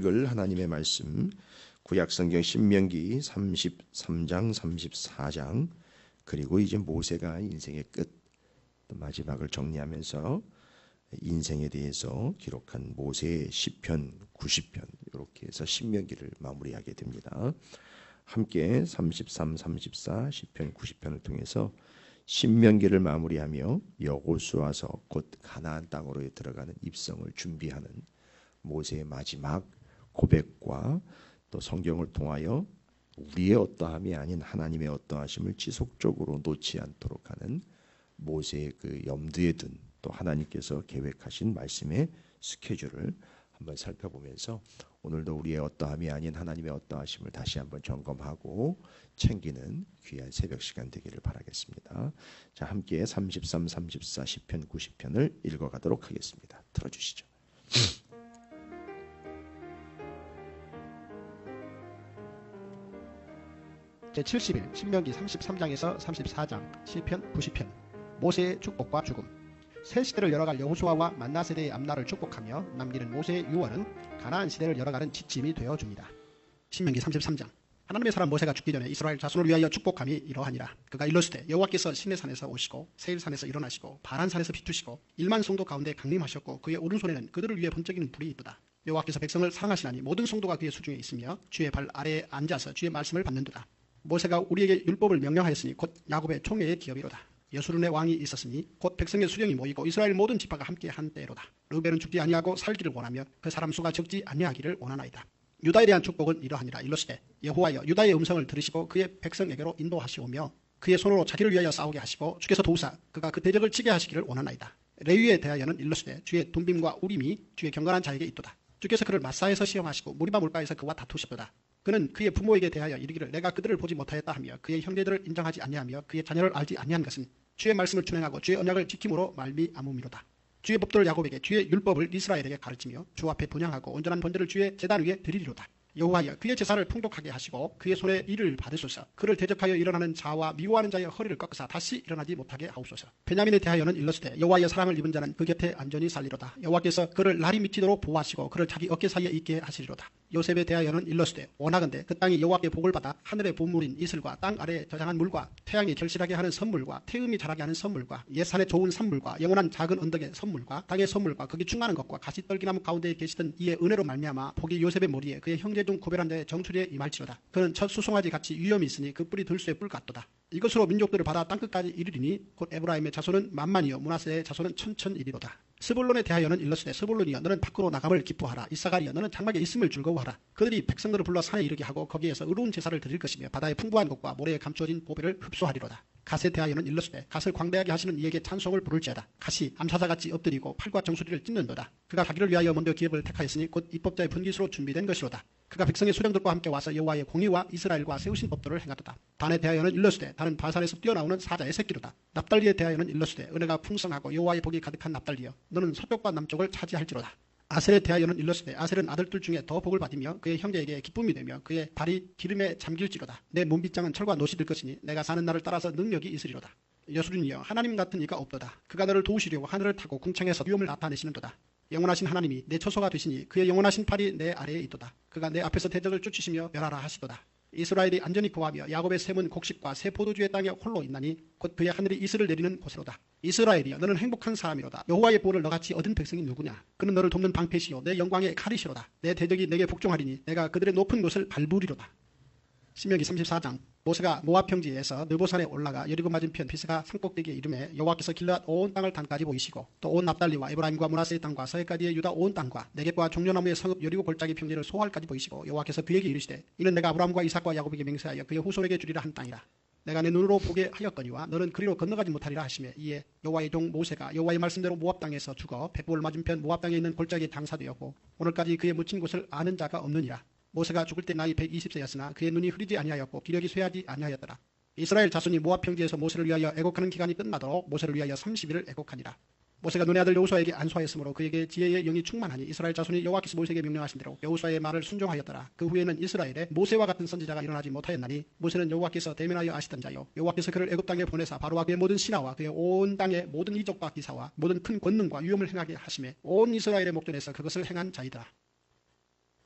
읽을 하나님의 말씀 구약성경 신명기 33장 34장 그리고 이제 모세가 인생의 끝 마지막을 정리하면서 인생에 대해서 기록한 모세의 시편 90편 이렇게 해서 신명기를 마무리하게 됩니다. 함께 33, 34 시편 90편을 통해서 신명기를 마무리하며 여호수아서 곧 가나안 땅으로 들어가는 입성을 준비하는 모세의 마지막 고백과 또 성경을 통하여 우리의 어떠함이 아닌 하나님의 어떠하심을 지속적으로 놓지 않도록 하는 모세의 그 염두에 둔 또 하나님께서 계획하신 말씀의 스케줄을 한번 살펴보면서 오늘도 우리의 어떠함이 아닌 하나님의 어떠하심을 다시 한번 점검하고 챙기는 귀한 새벽 시간 되기를 바라겠습니다. 자, 함께 33, 34, 10편, 90편을 읽어가도록 하겠습니다. 들어주시죠. 제 70일 신명기 33장에서 34장 시편 90편 모세의 축복과 죽음 새 시대를 열어갈 여호수아와 만나 세대의 앞날을 축복하며 남기는 모세의 유언은 가나안 시대를 열어가는 지침이 되어 줍니다. 신명기 33장 하나님의 사람 모세가 죽기 전에 이스라엘 자손을 위하여 축복함이 이러하니라. 그가 일렀을 여호와께서 시내산에서 오시고 세일산에서 일어나시고 바란산에서 비추시고 일만 성도 가운데 강림하셨고 그의 오른손에는 그들을 위해 번쩍이는 불이 있도다. 여호와께서 백성을 사랑하시나니 모든 성도가 그의 수중에 있으며 주의 발 아래에 앉아서 주의 말씀을 받는도다. 모세가 우리에게 율법을 명령하였으니 곧 야곱의 총회의 기업이로다. 여수른의 왕이 있었으니 곧 백성의 수령이 모이고 이스라엘 모든 지파가 함께 한 때로다. 르벨은 죽지 아니하고 살기를 원하며 그 사람 수가 적지 아니하기를 원하나이다. 유다에 대한 축복은 이러하니라 일러시되 여호와여 유다의 음성을 들으시고 그의 백성에게로 인도하시오며 그의 손으로 자기를 위하여 싸우게 하시고 주께서 도우사 그가 그 대적을 치게 하시기를 원하나이다. 레위에 대하여는 일러시되 주의 돈빔과 우림이 주의 경건한 자에게 있도다. 주께서 그를 마사에서 시험하시고 무리바 물가에서 그와 다투시도다. 그는 그의 부모에게 대하여 이르기를 내가 그들을 보지 못하였다 하며 그의 형제들을 인정하지 아니하며 그의 자녀를 알지 아니한 것은 주의 말씀을 준행하고 주의 언약을 지킴으로 말미암음이로다. 주의 법도를 야곱에게 주의 율법을 이스라엘에게 가르치며 주 앞에 분양하고 온전한 번제를 주의 제단 위에 드리리로다. 여호와여 그의 제사를 풍족하게 하시고 그의 손에 일을 받으소서. 그를 대적하여 일어나는 자와 미워하는 자의 허리를 꺾으사 다시 일어나지 못하게 하옵소서. 베냐민에 대하여는 일렀으되 여호와의 사랑을 입은 자는 그 곁에 안전히 살리로다. 여호와께서 그를 날이 미치도록 보호하시고 그를 자기 어깨 사이에 있게 하시리로다 요셉에 대하여는 일렀으되 원하건대 그 땅이 여호와께 복을 받아 하늘의 보물인 이슬과 땅 아래에 저장한 물과 태양이 결실하게 하는 선물과 태음이 자라게 하는 선물과 옛산의 좋은 산물과 영원한 작은 언덕의 선물과 땅의 선물과 거기 충만한 것과 가시 떨기나무 가운데 계시던 이의 은혜로 말미암아 복이 요셉의 머리에 그의 형제 중 고별한 데 정수리에 임할지로다. 그는 첫 수송아지 같이 위험이 있으니 그 뿔이 들수의 뿔 같도다. 이것으로 민족들을 받아 땅끝까지 이르리니 곧 에브라임의 자손은 만만이요 문하세의 자손은 천천이리로다 스불론에 대하여는 일렀으되 스불론이여 너는 밖으로 나감을 기뻐하라. 이사가리여 너는 장막에 있음을 즐거워하라. 그들이 백성들을 불러 산에 이르게 하고 거기에서 의로운 제사를 드릴 것이며 바다의 풍부한 것과 모래에 감추어진 보배를 흡수하리로다. 갓에 대하여는 일렀으되 갓을 광대하게 하시는 이에게 찬송을 부를지어다. 갓이 암사자같이 엎드리고 팔과 정수리를 찢는도다. 그가 자기를 위하여 먼저 기업을 택하였으니 곧 입법자의 분깃으로 준비된 것이로다 그가 백성의 수령들과 함께 와서 여호와의 공의와 이스라엘과 세우신 법도를 행하도다. 단에 대하여는 일러스되 단은 바산에서 뛰어나오는 사자의 새끼로다. 납달리에 대하여는 일러스되 은혜가 풍성하고 여호와의 복이 가득한 납달리여 너는 서쪽과 남쪽을 차지할지로다. 아셀에 대하여는 일러스되 아셀은 아들들 중에 더 복을 받으며 그의 형제에게 기쁨이 되며 그의 발이 기름에 잠길지로다. 내 몸빗장은 철과 노시 될 것이니 내가 사는 날을 따라서 능력이 있으리로다. 여수린이여 하나님 같은 이가 없도다. 그가 너를 도우시려고 하늘을 타고 궁창에서 위험을 나타내시는도다. 영원하신 하나님이 내 처소가 되시니 그의 영원하신 팔이 내 아래에 있도다. 그가 내 앞에서 대적을 쫓으시며 멸하라 하시도다. 이스라엘이 안전히 거하며 야곱의 샘은 곡식과 새 포도주의 땅에 홀로 있나니 곧 그의 하늘이 이슬을 내리는 곳으로다. 이스라엘이여 너는 행복한 사람이로다. 여호와의 보를 너같이 얻은 백성이 누구냐? 그는 너를 돕는 방패시요 내 영광의 칼이시로다. 내 대적이 내게 복종하리니 내가 그들의 높은 곳을 밟으리로다. 신명기 34장 모세가 모압 평지에서 느보산에 올라가 여리고 맞은편 비스가 산꼭대기에 이름에 여호와께서 길앗 온 땅을 단까지 보이시고 또 온 납달리와 에브라임과 문하세의 땅과 서해까지의 유다 온 땅과 내게과 종려나무의 성읍 여리고 골짜기 평지를 소할까지 보이시고 여호와께서 그에게 이르시되 이는 내가 아브라함과 이삭과 야곱에게 맹세하여 그의 후손에게 주리라 한 땅이라. 내가 내 눈으로 보게 하였거니와 너는 그리로 건너가지 못하리라 하시며 이에 여호와의 종 모세가 여호와의 말씀대로 모압 땅에서 죽어 백볼 맞은편 모압 땅에 있는 골짜기에 당사되었고 오늘까지 그의 묻힌 곳을 아는 자가 없느니라 모세가 죽을 때 나이 120세였으나 그의 눈이 흐리지 아니하였고 기력이 쇠하지 아니하였더라. 이스라엘 자손이 모압 평지에서 모세를 위하여 애곡하는 기간이 끝나도록 모세를 위하여 30일을 애곡하니라. 모세가 눈의 아들 여호수아에게 안수하였으므로 그에게 지혜의 영이 충만하니 이스라엘 자손이 여호와께서 모세에게 명령하신 대로 여호수아의 말을 순종하였더라. 그 후에는 이스라엘에 모세와 같은 선지자가 일어나지 못하였나니 모세는 여호와께서 대면하여 아시던 자요 여호와께서 그를 애굽 땅에 보내사 바로와 그의 모든 신하와 그의 온 땅의 모든 이적과 기사와 모든 큰 권능과 위엄을 행하게 하심에 온 이스라엘의 목전에서 그것을 행한 자이다.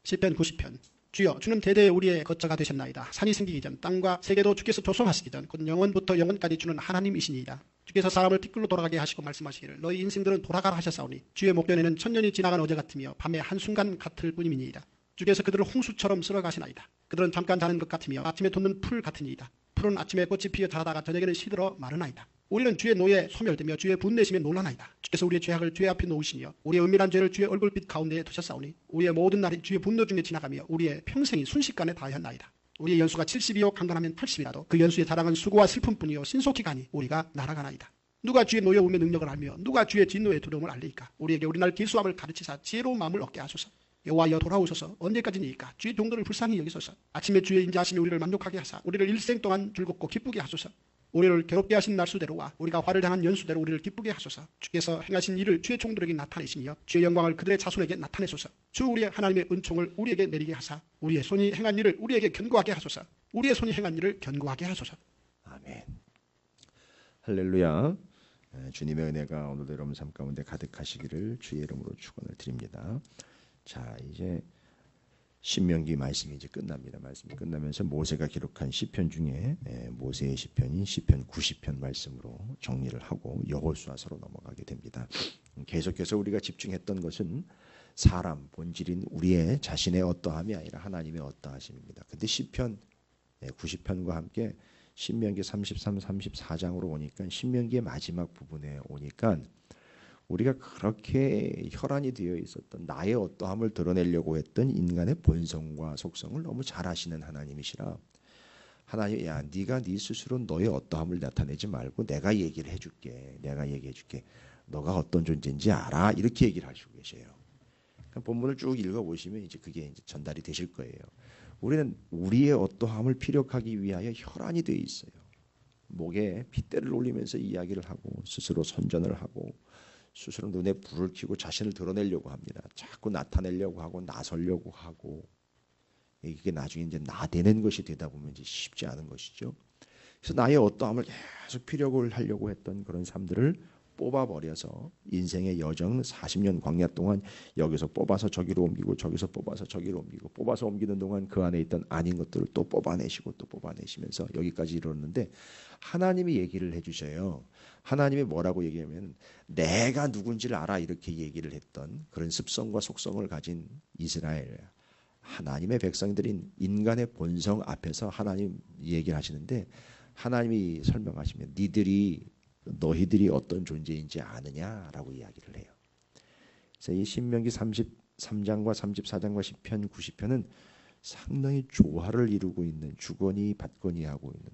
시편 90편 주여 주는 대대 우리의 거처가 되셨나이다. 산이 생기기 전 땅과 세계도 주께서 조성하시기 전 곧 영원부터 영원까지 주는 하나님이시니이다. 주께서 사람을 티끌로 돌아가게 하시고 말씀하시기를 너희 인생들은 돌아가라 하셨사오니 주의 목전에는 천년이 지나간 어제 같으며 밤의 한순간 같을 뿐이니이다. 주께서 그들을 홍수처럼 쓸어가시나이다. 그들은 잠깐 자는 것 같으며 아침에 돋는 풀 같으니이다. 풀은 아침에 꽃이 피어 자라다가 저녁에는 시들어 마르나이다. 우리는 주의 노에 소멸되며 주의 분내심에 놀라나이다. 주께서 우리의 죄악을 주의 앞에 놓으시며 우리의 은밀한 죄를 주의 얼굴빛 가운데에 두셨사오니 우리의 모든 날이 주의 분노 중에 지나가며 우리의 평생이 순식간에 다하였나이다. 우리의 연수가 70이요 강건하면 80이라도 그 연수의 자랑은 수고와 슬픔뿐이요 신속히 가니 우리가 날아가나이다. 누가 주의 노여움의 능력을 알며 누가 주의 진노의 두려움을 알리까 우리에게 우리날 기수함을 가르치사 지혜로운 마음을 얻게 하소서. 여호와여 돌아오소서 언제까지니까 주의 종들을 불쌍히 여기소서 아침에 주의 인자하심이 우리를 만족하게 하사 우리를 일생 동안 즐겁고 기쁘게 하소서 우리를 괴롭게 하신 날 수대로와 우리가 화를 당한 연수대로 우리를 기쁘게 하소서 주께서 행하신 일을 주의 종들에게 나타내시며 주의 영광을 그들의 자손에게 나타내소서 주 우리의 하나님의 은총을 우리에게 내리게 하사 우리의 손이 행한 일을 우리에게 견고하게 하소서 우리의 손이 행한 일을 견고하게 하소서 아멘. 할렐루야. 에, 주님의 은혜가 오늘도 여러분 삶 가운데 가득하시기를 주의 이름으로 축원을 드립니다. 자, 이제 신명기 말씀이 이제 끝납니다. 말씀이 끝나면서 모세가 기록한 시편 중에 에, 모세의 시편인 시편 90편 말씀으로 정리를 하고 여호수아서로 넘어가게 됩니다. 계속해서 우리가 집중했던 것은 사람 본질인 우리의 자신의 어떠함이 아니라 하나님의 어떠하심입니다. 근데 시편 90편과 함께 신명기 33, 34장으로 오니까 신명기의 마지막 부분에 오니까 우리가 그렇게 혈안이 되어 있었던 나의 어떠함을 드러내려고 했던 인간의 본성과 속성을 너무 잘 아시는 하나님이시라. 하나님 야 네가 네 스스로 너의 어떠함을 나타내지 말고 내가 얘기를 해줄게. 내가 얘기해 줄게. 너가 어떤 존재인지 알아. 이렇게 얘기를 하시고 계세요. 그러니까 본문을 쭉 읽어보시면 이제 그게 이제 전달이 되실 거예요. 우리는 우리의 어떠함을 피력하기 위하여 혈안이 되어 있어요. 목에 핏대를 올리면서 이야기를 하고 스스로 선전을 하고 스스로 눈에 불을 켜고 자신을 드러내려고 합니다. 자꾸 나타내려고 하고 나서려고 하고 이게 나중에 이제 나되는 것이 되다 보면 이제 쉽지 않은 것이죠. 그래서 나의 어떠함을 계속 피력을 하려고 했던 그런 삶들을 뽑아버려서 인생의 여정 40년 광야 동안 여기서 뽑아서 저기로 옮기고 저기서 뽑아서 저기로 옮기고 뽑아서 옮기는 동안 그 안에 있던 아닌 것들을 또 뽑아내시고 또 뽑아내시면서 여기까지 이르렀는데 하나님이 얘기를 해주셔요. 하나님이 뭐라고 얘기하면 내가 누군지를 알아 이렇게 얘기를 했던 그런 습성과 속성을 가진 이스라엘 하나님의 백성들인 인간의 본성 앞에서 하나님 얘기를 하시는데 하나님이 설명하시면 니들이 너희들이 어떤 존재인지 아느냐라고 이야기를 해요. 그래서 이 신명기 33장과 34장과 10편 90편은 상당히 조화를 이루고 있는 주거니 받거니 하고 있는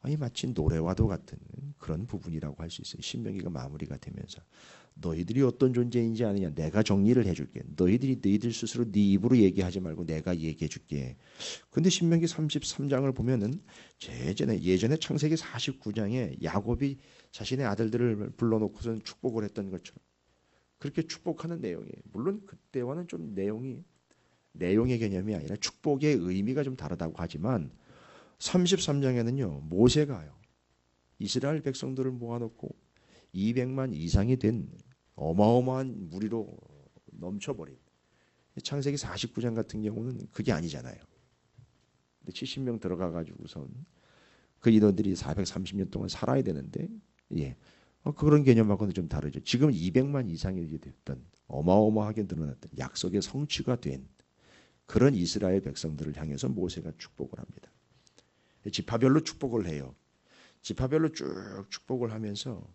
아니 마치 노래와도 같은 그런 부분이라고 할 수 있어요. 신명기가 마무리가 되면서 너희들이 어떤 존재인지 아느냐 내가 정리를 해줄게. 너희들이 너희들 스스로 네 입으로 얘기하지 말고 내가 얘기해줄게. 근데 신명기 33장을 보면은 예전에 예전에 창세기 49장에 야곱이 자신의 아들들을 불러놓고선 축복을 했던 것처럼 그렇게 축복하는 내용이에요. 물론 그때와는 좀 내용이 내용의 개념이 아니라 축복의 의미가 좀 다르다고 하지만 33장에는요 모세가요 이스라엘 백성들을 모아놓고 200만 이상이 된 어마어마한 무리로 넘쳐버린 창세기 49장 같은 경우는 그게 아니잖아요. 70명 들어가 가지고선 그 인원들이 430년 동안 살아야 되는데 예. 어, 그런 개념하고는 좀 다르죠. 지금 200만 이상이 됐던 어마어마하게 늘어났던 약속의 성취가 된 그런 이스라엘 백성들을 향해서 모세가 축복을 합니다. 지파별로 축복을 해요. 지파별로 쭉 축복을 하면서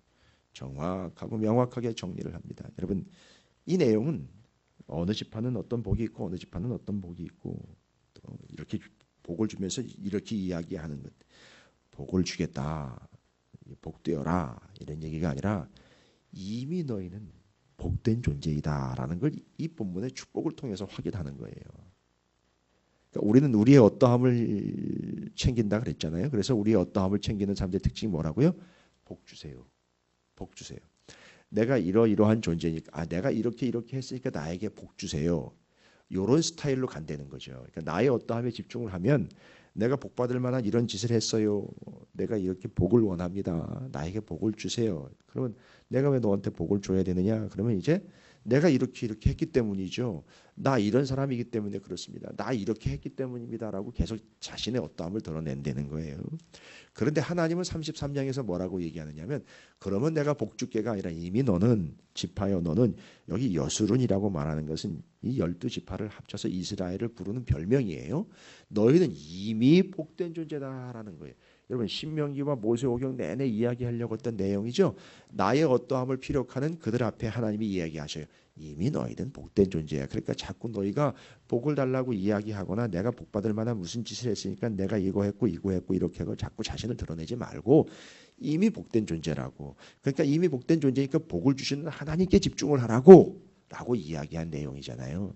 정확하고 명확하게 정리를 합니다. 여러분 이 내용은 어느 지파는 어떤 복이 있고 어느 지파는 어떤 복이 있고 또 이렇게 복을 주면서 이렇게 이야기하는 것 복을 주겠다 복되어라 이런 얘기가 아니라 이미 너희는 복된 존재이다라는 걸 이 본문의 축복을 통해서 확인하는 거예요. 그러니까 우리는 우리의 어떠함을 챙긴다 그랬잖아요. 그래서 우리의 어떠함을 챙기는 사람들의 특징이 뭐라고요? 복 주세요. 복 주세요. 내가 이러이러한 존재니까 아 내가 이렇게 이렇게 했으니까 나에게 복 주세요. 요런 스타일로 간다는 거죠. 그러니까 나의 어떠함에 집중을 하면 내가 복 받을 만한 이런 짓을 했어요. 내가 이렇게 복을 원합니다. 나에게 복을 주세요. 그러면 내가 왜 너한테 복을 줘야 되느냐? 그러면 이제 내가 이렇게 이렇게 했기 때문이죠. 나 이런 사람이기 때문에 그렇습니다. 나 이렇게 했기 때문입니다라고 계속 자신의 어떠함을 드러낸다는 거예요. 그런데 하나님은 33장에서 뭐라고 얘기하느냐면 그러면 내가 복주께가 아니라 이미 너는 지파여 너는 여기 여수룬이라고 말하는 것은 이 열두 지파를 합쳐서 이스라엘을 부르는 별명이에요. 너희는 이미 복된 존재다라는 거예요. 여러분 신명기와 모세오경 내내 이야기하려고 했던 내용이죠. 나의 어떠함을 피력하는 그들 앞에 하나님이 이야기하셔요. 이미 너희는 복된 존재야. 그러니까 자꾸 너희가 복을 달라고 이야기하거나 내가 복 받을 만한 무슨 짓을 했으니까 내가 이거 했고 이거 했고 이렇게 하고 자꾸 자신을 드러내지 말고 이미 복된 존재라고. 그러니까 이미 복된 존재니까 복을 주시는 하나님께 집중을 하라고 라고 이야기한 내용이잖아요.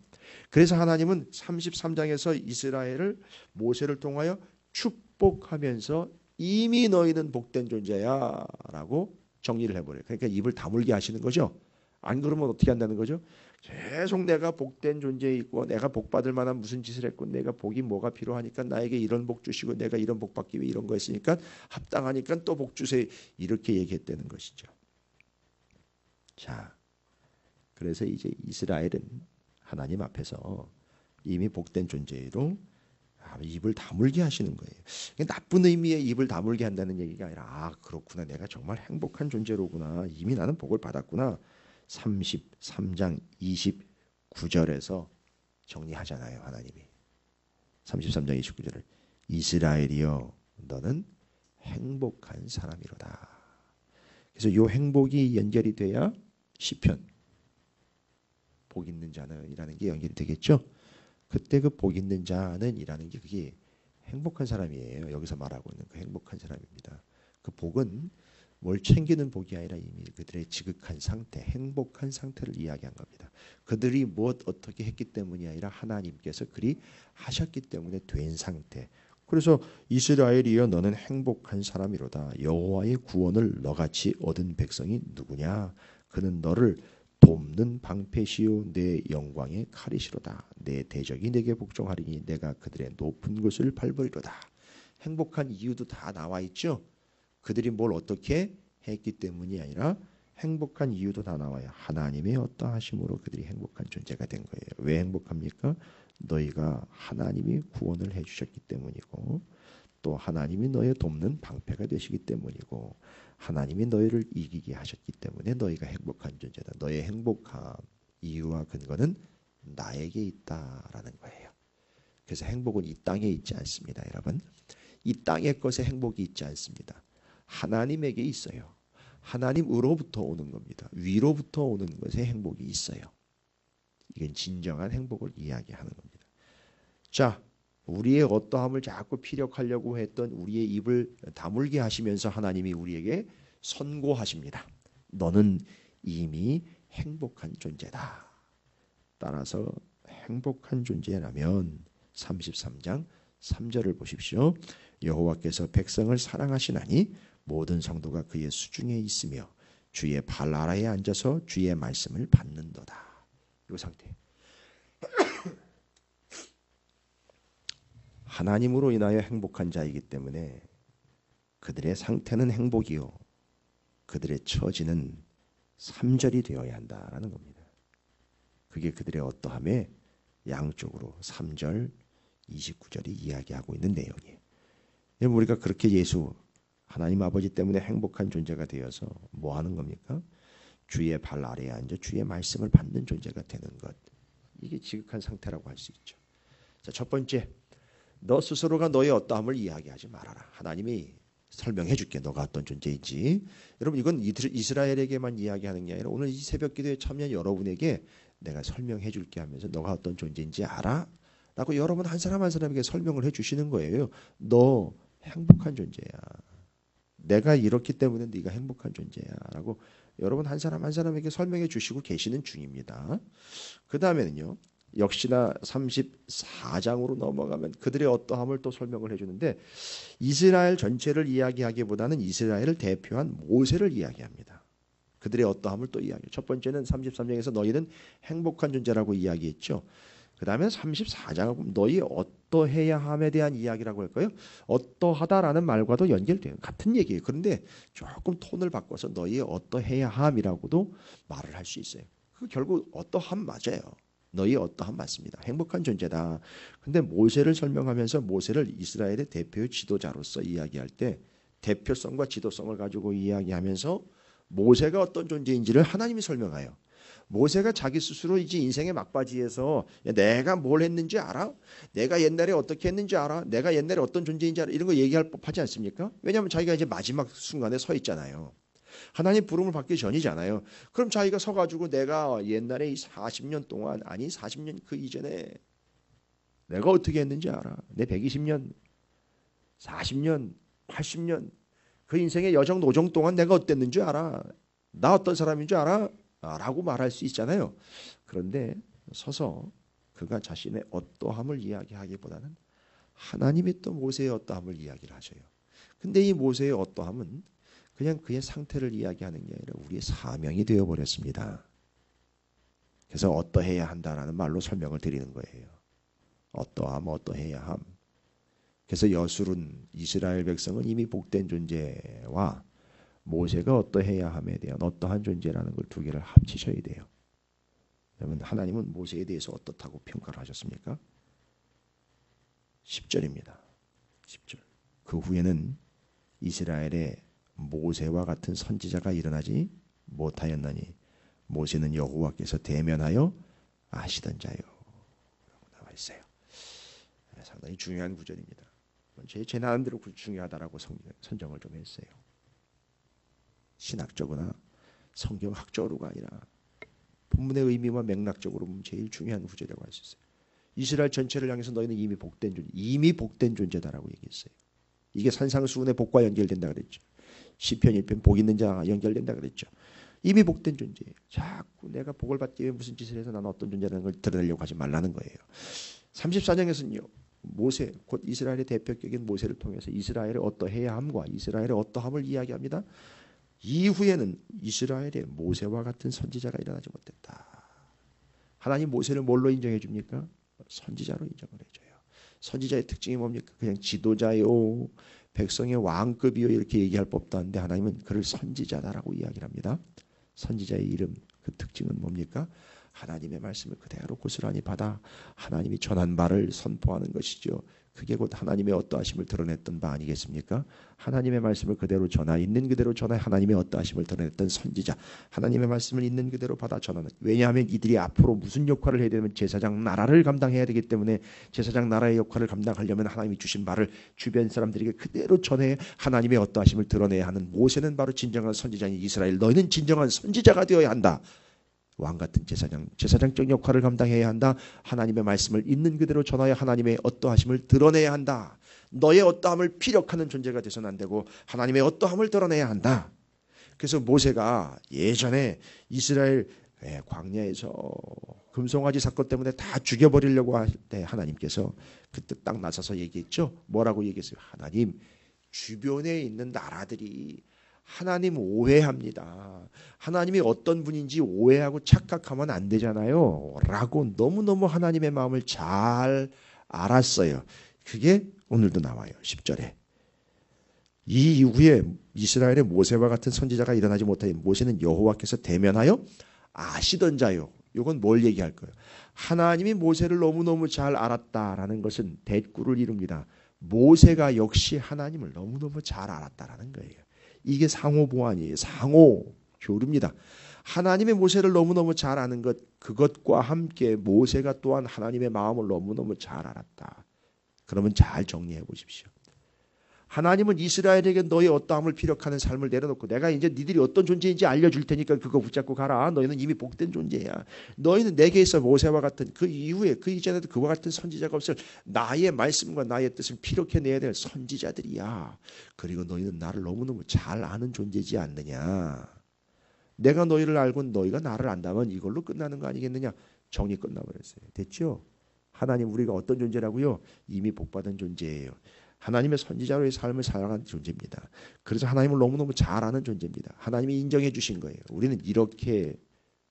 그래서 하나님은 33장에서 이스라엘을 모세를 통하여 축 복하면서 이미 너희는 복된 존재야 라고 정리를 해버려요. 그러니까 입을 다물게 하시는 거죠. 안 그러면 어떻게 한다는 거죠? 계속 내가 복된 존재에 있고 내가 복 받을 만한 무슨 짓을 했고 내가 복이 뭐가 필요하니까 나에게 이런 복 주시고 내가 이런 복 받기 위해 이런 거 했으니까 합당하니까 또 복 주세요. 이렇게 얘기했다는 것이죠. 자, 그래서 이제 이스라엘은 하나님 앞에서 이미 복된 존재로 입을 다물게 하시는 거예요. 나쁜 의미의 입을 다물게 한다는 얘기가 아니라 아 그렇구나. 내가 정말 행복한 존재로구나. 이미 나는 복을 받았구나. 33장 29절에서 정리하잖아요 하나님이. 33장 29절을. 이스라엘이여 너는 행복한 사람이로다. 그래서 요 행복이 연결이 돼야 시편 복 있는 자는이라는 게 연결이 되겠죠 그때 그 복 있는 자는이라는 게 그게 행복한 사람이에요. 여기서 말하고 있는 그 행복한 사람입니다. 그 복은 뭘 챙기는 복이 아니라 이미 그들의 지극한 상태, 행복한 상태를 이야기한 겁니다. 그들이 무엇 어떻게 했기 때문이 아니라 하나님께서 그리 하셨기 때문에 된 상태. 그래서 이스라엘이여 너는 행복한 사람이로다. 여호와의 구원을 너같이 얻은 백성이 누구냐? 그는 너를 돕는 방패시오 내 영광의 칼이시로다. 내 대적이 내게 복종하리니 내가 그들의 높은 곳을 밟으리로다. 행복한 이유도 다 나와 있죠. 그들이 뭘 어떻게 했기 때문이 아니라 행복한 이유도 다 나와요. 하나님의 어떠하심으로 그들이 행복한 존재가 된 거예요. 왜 행복합니까? 너희가 하나님이 구원을 해주셨기 때문이고 또 하나님이 너의 돕는 방패가 되시기 때문이고 하나님이 너희를 이기게 하셨기 때문에 너희가 행복한 존재다. 너의 행복함 이유와 근거는 나에게 있다라는 거예요. 그래서 행복은 이 땅에 있지 않습니다, 여러분. 이 땅의 것에 행복이 있지 않습니다. 하나님에게 있어요. 하나님으로부터 오는 겁니다. 위로부터 오는 것에 행복이 있어요. 이건 진정한 행복을 이야기하는 겁니다. 자, 우리의 어떠함을 자꾸 피력하려고 했던 우리의 입을 다물게 하시면서 하나님이 우리에게 선고하십니다. 너는 이미 행복한 존재다. 따라서 행복한 존재라면 33장 3절을 보십시오. 여호와께서 백성을 사랑하시나니 모든 성도가 그의 수중에 있으며 주의 발 아래에 앉아서 주의 말씀을 받는도다. 이 상태. 하나님으로 인하여 행복한 자이기 때문에 그들의 상태는 행복이요. 그들의 처지는 3절이 되어야 한다라는 겁니다. 그게 그들의 어떠함에 양쪽으로 3절, 29절이 이야기하고 있는 내용이에요. 우리가 그렇게 예수 하나님 아버지 때문에 행복한 존재가 되어서 뭐 하는 겁니까? 주의 발 아래에 앉아 주의 말씀을 받는 존재가 되는 것. 이게 지극한 상태라고 할 수 있죠. 자, 첫 번째 너 스스로가 너의 어떠함을 이야기하지 말아라. 하나님이 설명해 줄게. 너가 어떤 존재인지. 여러분 이건 이스라엘에게만 이야기하는 게 아니라 오늘 이 새벽 기도에 참여한 여러분에게 내가 설명해 줄게 하면서 너가 어떤 존재인지 알아? 라고 여러분 한 사람 한 사람에게 설명을 해 주시는 거예요. 너 행복한 존재야. 내가 이렇기 때문에 네가 행복한 존재야라고 여러분 한 사람 한 사람에게 설명해 주시고 계시는 중입니다. 그 다음에는요. 역시나 34장으로 넘어가면 그들의 어떠함을 또 설명을 해주는데 이스라엘 전체를 이야기하기보다는 이스라엘을 대표한 모세를 이야기합니다. 그들의 어떠함을 또 이야기해요. 첫 번째는 33장에서 너희는 행복한 존재라고 이야기했죠. 그 다음에 34장을 보면 너희 어떠해야 함에 대한 이야기라고 할까요? 어떠하다라는 말과도 연결돼요. 같은 얘기예요. 그런데 조금 톤을 바꿔서 너희 어떠해야 함이라고도 말을 할 수 있어요. 그 결국 어떠함 맞아요. 너희 어떠함 맞습니다. 행복한 존재다. 근데 모세를 설명하면서 모세를 이스라엘의 대표 지도자로서 이야기할 때 대표성과 지도성을 가지고 이야기하면서 모세가 어떤 존재인지를 하나님이 설명해요. 모세가 자기 스스로 이제 인생의 막바지에서 야, 내가 뭘 했는지 알아? 내가 옛날에 어떻게 했는지 알아? 내가 옛날에 어떤 존재인지 알아? 이런 거 얘기할 법하지 않습니까? 왜냐하면 자기가 이제 마지막 순간에 서 있잖아요. 하나님 부름을 받기 전이잖아요. 그럼 자기가 서가지고 내가 옛날에 40년 동안 아니 40년 그 이전에 내가 어떻게 했는지 알아? 내 120년, 40년, 80년 그 인생의 여정 노정 동안 내가 어땠는지 알아? 나 어떤 사람인 줄 알아? 아, 라고 말할 수 있잖아요. 그런데 서서 그가 자신의 어떠함을 이야기하기보다는 하나님이 또 모세의 어떠함을 이야기를 하셔요. 근데 이 모세의 어떠함은 그냥 그의 상태를 이야기하는 게 아니라 우리의 사명이 되어 버렸습니다. 그래서 어떠해야 한다라는 말로 설명을 드리는 거예요. 어떠함, 어떠해야 함. 그래서 여술은 이스라엘 백성은 이미 복된 존재와 모세가 어떠해야 함에 대한 어떠한 존재라는 걸 두 개를 합치셔야 돼요. 여러분 하나님은 모세에 대해서 어떻다고 평가를 하셨습니까? 10절입니다. 10절. 그 후에는 이스라엘의 모세와 같은 선지자가 일어나지 못하였나니 모세는 여호와께서 대면하여 아시던 자요. 라고 나와 있어요. 네, 상당히 중요한 구절입니다. 제, 제 나름대로 중요하다라고 선정을 좀 했어요. 신학적으나 성경학적으로가 아니라 본문의 의미와 맥락적으로 제일 중요한 구절이라고 할 수 있어요. 이스라엘 전체를 향해서 너희는 이미 복된 존재, 이미 복된 존재다라고 얘기했어요. 이게 산상수훈의 복과 연결된다 그랬죠. 시편 1편 복 있는 자 연결된다 그랬죠. 이미 복된 존재예요. 자꾸 내가 복을 받기 위해 무슨 짓을 해서 나는 어떤 존재라는 걸 드러내려고 하지 말라는 거예요. 34장에서는요. 모세 곧 이스라엘의 대표격인 모세를 통해서 이스라엘의 어떠해야 함과 이스라엘의 어떠함을 이야기합니다. 이후에는 이스라엘의 모세와 같은 선지자가 일어나지 못했다. 하나님 모세를 뭘로 인정해 줍니까? 선지자로 인정을 해줘요. 선지자의 특징이 뭡니까? 그냥 지도자요, 백성의 왕급이요 이렇게 얘기할 법도 한데 하나님은 그를 선지자다라고 이야기를 합니다. 선지자의 이름 그 특징은 뭡니까? 하나님의 말씀을 그대로 고스란히 받아 하나님이 전한 바를 선포하는 것이죠. 그게 곧 하나님의 어떠하심을 드러냈던 바 아니겠습니까? 하나님의 말씀을 그대로 전하 있는 그대로 전하 하나님의 어떠하심을 드러냈던 선지자 하나님의 말씀을 있는 그대로 받아 전하는 왜냐하면 이들이 앞으로 무슨 역할을 해야 되면 제사장 나라를 감당해야 되기 때문에 제사장 나라의 역할을 감당하려면 하나님이 주신 말을 주변 사람들에게 그대로 전해 하나님의 어떠하심을 드러내야 하는 모세는 바로 진정한 선지자인 이스라엘 너희는 진정한 선지자가 되어야 한다. 왕 같은 제사장, 제사장적 역할을 감당해야 한다. 하나님의 말씀을 있는 그대로 전하여 하나님의 어떠하심을 드러내야 한다. 너의 어떠함을 피력하는 존재가 되서는 안 되고 하나님의 어떠함을 드러내야 한다. 그래서 모세가 예전에 이스라엘 광야에서 금송아지 사건 때문에 다 죽여버리려고 할 때 하나님께서 그때 딱 나서서 얘기했죠. 뭐라고 얘기했어요? 하나님 주변에 있는 나라들이 하나님 오해합니다. 하나님이 어떤 분인지 오해하고 착각하면 안 되잖아요. 라고 너무너무 하나님의 마음을 잘 알았어요. 그게 오늘도 나와요. 10절에. 이 이후에 이스라엘의 모세와 같은 선지자가 일어나지 못하니 모세는 여호와께서 대면하여 아시던 자요. 이건 뭘 얘기할 거예요? 하나님이 모세를 너무너무 잘 알았다라는 것은 대꾸를 이룹니다. 모세가 역시 하나님을 너무너무 잘 알았다라는 거예요. 이게 상호 보완이에요. 상호 교류입니다. 하나님의 모세를 너무너무 잘 아는 것 그것과 함께 모세가 또한 하나님의 마음을 너무너무 잘 알았다. 그러면 잘 정리해 보십시오. 하나님은 이스라엘에게 너의 어떠함을 피력하는 삶을 내려놓고 내가 이제 니들이 어떤 존재인지 알려줄 테니까 그거 붙잡고 가라. 너희는 이미 복된 존재야. 너희는 내게 있어 모세와 같은 그 이후에 그 이전에도 그와 같은 선지자가 없을 나의 말씀과 나의 뜻을 피력해내야 될 선지자들이야. 그리고 너희는 나를 너무너무 잘 아는 존재지 않느냐. 내가 너희를 알고 너희가 나를 안다면 이걸로 끝나는 거 아니겠느냐. 정리 끝나버렸어요. 됐죠? 하나님 우리가 어떤 존재라고요? 이미 복받은 존재예요. 하나님의 선지자로의 삶을 살아가는 존재입니다. 그래서 하나님을 너무너무 잘 아는 존재입니다. 하나님이 인정해 주신 거예요. 우리는 이렇게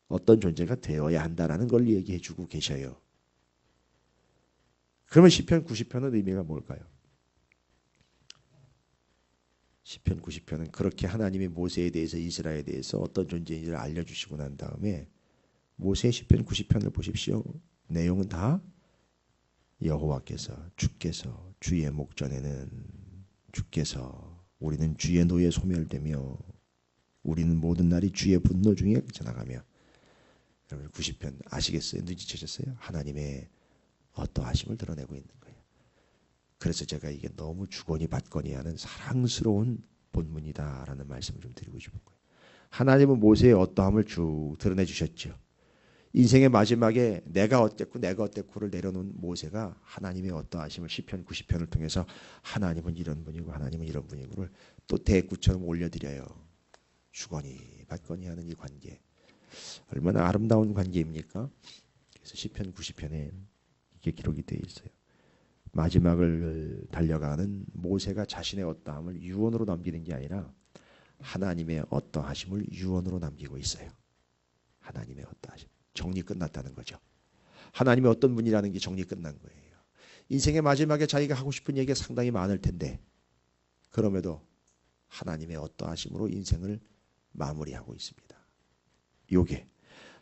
어떤 존재가 되어야 한다라는 걸 얘기해 주고 계셔요. 그러면 시편 90편의 의미가 뭘까요? 시편 90편은 그렇게 하나님이 모세에 대해서 이스라엘에 대해서 어떤 존재인지를 알려 주시고 난 다음에 모세 시편 90편을 보십시오. 내용은 다 여호와께서 주께서 주의 목전에는 주께서 우리는 주의 노에 소멸되며 우리는 모든 날이 주의 분노 중에 지나가며 여러분 90편 아시겠어요? 눈치채셨어요? 하나님의 어떠하심을 드러내고 있는 거예요. 그래서 제가 이게 너무 주거니 받거니 하는 사랑스러운 본문이다라는 말씀을 좀 드리고 싶은 거예요. 하나님은 모세의 어떠함을 쭉 드러내 주셨죠. 인생의 마지막에 내가 어땠고 내가 어땠고를 내려놓은 모세가 하나님의 어떠하심을 시편 90편을 통해서 하나님은 이런 분이고 하나님은 이런 분이고를 또 대구처럼 올려드려요. 주거니 받거니 하는 이 관계 얼마나 아름다운 관계입니까? 그래서 시편 90편에 이게 기록이 되어 있어요. 마지막을 달려가는 모세가 자신의 어떠함을 유언으로 남기는 게 아니라 하나님의 어떠하심을 유언으로 남기고 있어요. 하나님의 어떠하심. 정리 끝났다는 거죠. 하나님의 어떤 분이라는 게 정리 끝난 거예요. 인생의 마지막에 자기가 하고 싶은 얘기가 상당히 많을 텐데 그럼에도 하나님의 어떠하심으로 인생을 마무리하고 있습니다. 요게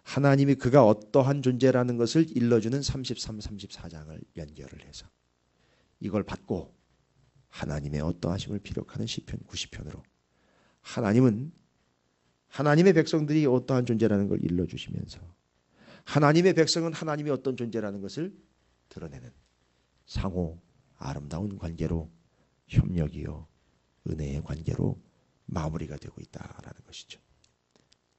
하나님이 그가 어떠한 존재라는 것을 일러주는 33, 34장을 연결을 해서 이걸 받고 하나님의 어떠하심을 피력하는 시편 90편으로 하나님은 하나님의 백성들이 어떠한 존재라는 걸 일러주시면서 하나님의 백성은 하나님이 어떤 존재라는 것을 드러내는 상호 아름다운 관계로 협력이요 은혜의 관계로 마무리가 되고 있다라는 것이죠.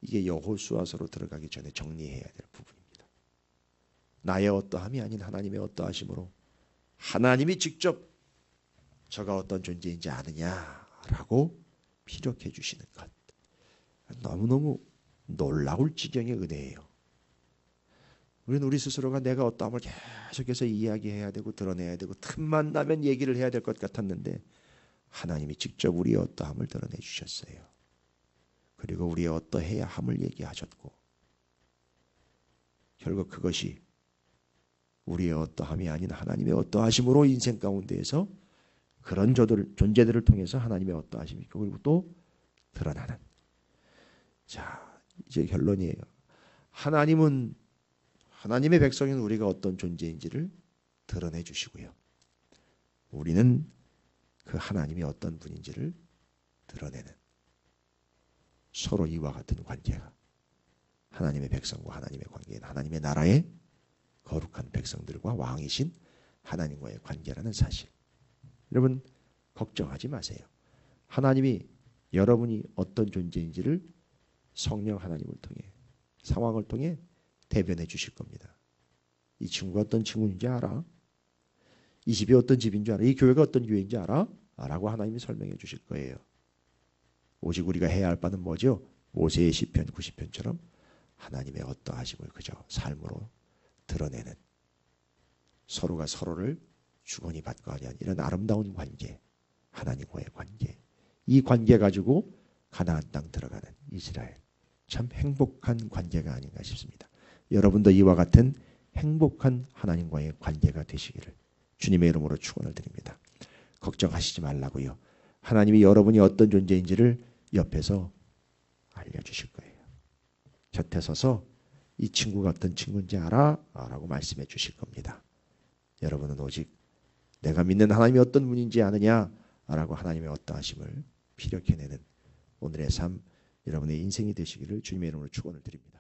이게 여호수아서로 들어가기 전에 정리해야 될 부분입니다. 나의 어떠함이 아닌 하나님의 어떠하심으로 하나님이 직접 저가 어떤 존재인지 아느냐라고 피력해 주시는 것. 너무너무 놀라울 지경의 은혜예요. 우리는 우리 스스로가 내가 어떠함을 계속해서 이야기해야 되고 드러내야 되고 틈만 나면 얘기를 해야 될 것 같았는데 하나님이 직접 우리의 어떠함을 드러내 주셨어요. 그리고 우리의 어떠해야 함을 얘기하셨고 결국 그것이 우리의 어떠함이 아닌 하나님의 어떠하심으로 인생 가운데에서 그런 저들 존재들을 통해서 하나님의 어떠하심이 그리고 또 드러나는 자 이제 결론이에요. 하나님은 하나님의 백성인 우리가 어떤 존재인지를 드러내 주시고요. 우리는 그 하나님이 어떤 분인지를 드러내는 서로 이와 같은 관계가 하나님의 백성과 하나님의 관계인 하나님의 나라의 거룩한 백성들과 왕이신 하나님과의 관계라는 사실. 여러분 걱정하지 마세요. 하나님이 여러분이 어떤 존재인지를 성령 하나님을 통해 상황을 통해 대변해 주실 겁니다. 이 친구가 어떤 친구인지 알아? 이 집이 어떤 집인 줄 알아? 이 교회가 어떤 교회인지 알아? 라고 하나님이 설명해 주실 거예요. 오직 우리가 해야 할 바는 뭐죠? 모세의 시편 90편처럼 하나님의 어떠하심을 그저 삶으로 드러내는 서로가 서로를 주거니 받고 하는 이런 아름다운 관계 하나님과의 관계 이 관계 가지고 가나안 땅 들어가는 이스라엘 참 행복한 관계가 아닌가 싶습니다. 여러분도 이와 같은 행복한 하나님과의 관계가 되시기를 주님의 이름으로 축원을 드립니다. 걱정하시지 말라고요. 하나님이 여러분이 어떤 존재인지를 옆에서 알려주실 거예요. 곁에 서서 이 친구가 어떤 친구인지 알아? 라고 말씀해 주실 겁니다. 여러분은 오직 내가 믿는 하나님이 어떤 분인지 아느냐? 라고 하나님의 어떠하심을 피력해내는 오늘의 삶, 여러분의 인생이 되시기를 주님의 이름으로 축원을 드립니다.